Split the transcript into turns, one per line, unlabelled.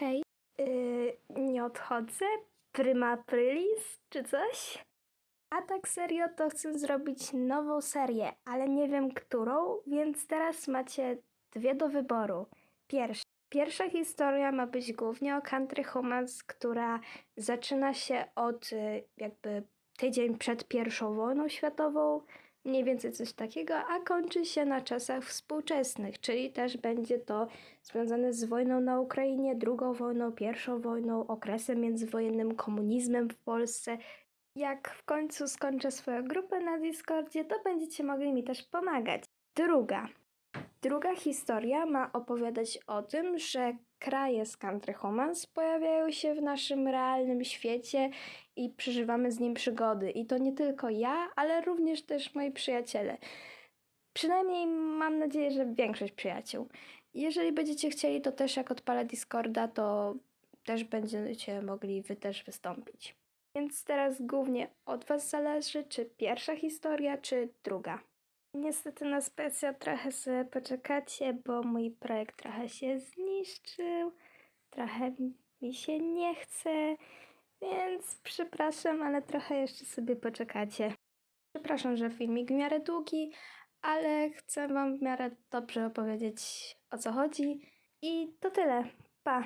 Okej. Yy, nie odchodzę. Prima Aprilis czy coś? A tak serio to chcę zrobić nową serię, ale nie wiem którą, więc teraz macie dwie do wyboru. Pierwsza. Pierwsza historia ma być głównie o Country Humans, która zaczyna się od y, jakby tydzień przed pierwszą wojną światową, mniej więcej coś takiego, a kończy się na czasach współczesnych, czyli też będzie to związane z wojną na Ukrainie, drugą wojną, pierwszą wojną, okresem międzywojennym, komunizmem w Polsce. Jak w końcu skończę swoją grupę na Discordzie, to będziecie mogli mi też pomagać. Druga. Druga historia ma opowiadać o tym, że kraje z Country Humans pojawiają się w naszym realnym świecie i przeżywamy z nim przygody. I to nie tylko ja, ale również też moi przyjaciele. Przynajmniej mam nadzieję, że większość przyjaciół. Jeżeli będziecie chcieli, to też jak odpalę Discorda, to też będziecie mogli wy też wystąpić. Więc teraz głównie od was zależy, czy pierwsza historia, czy druga. Niestety na specjal trochę sobie poczekacie, bo mój projekt trochę się zniszczył, trochę mi się nie chce, więc przepraszam, ale trochę jeszcze sobie poczekacie. Przepraszam, że filmik w miarę długi, ale chcę wam w miarę dobrze opowiedzieć o co chodzi i to tyle. Pa!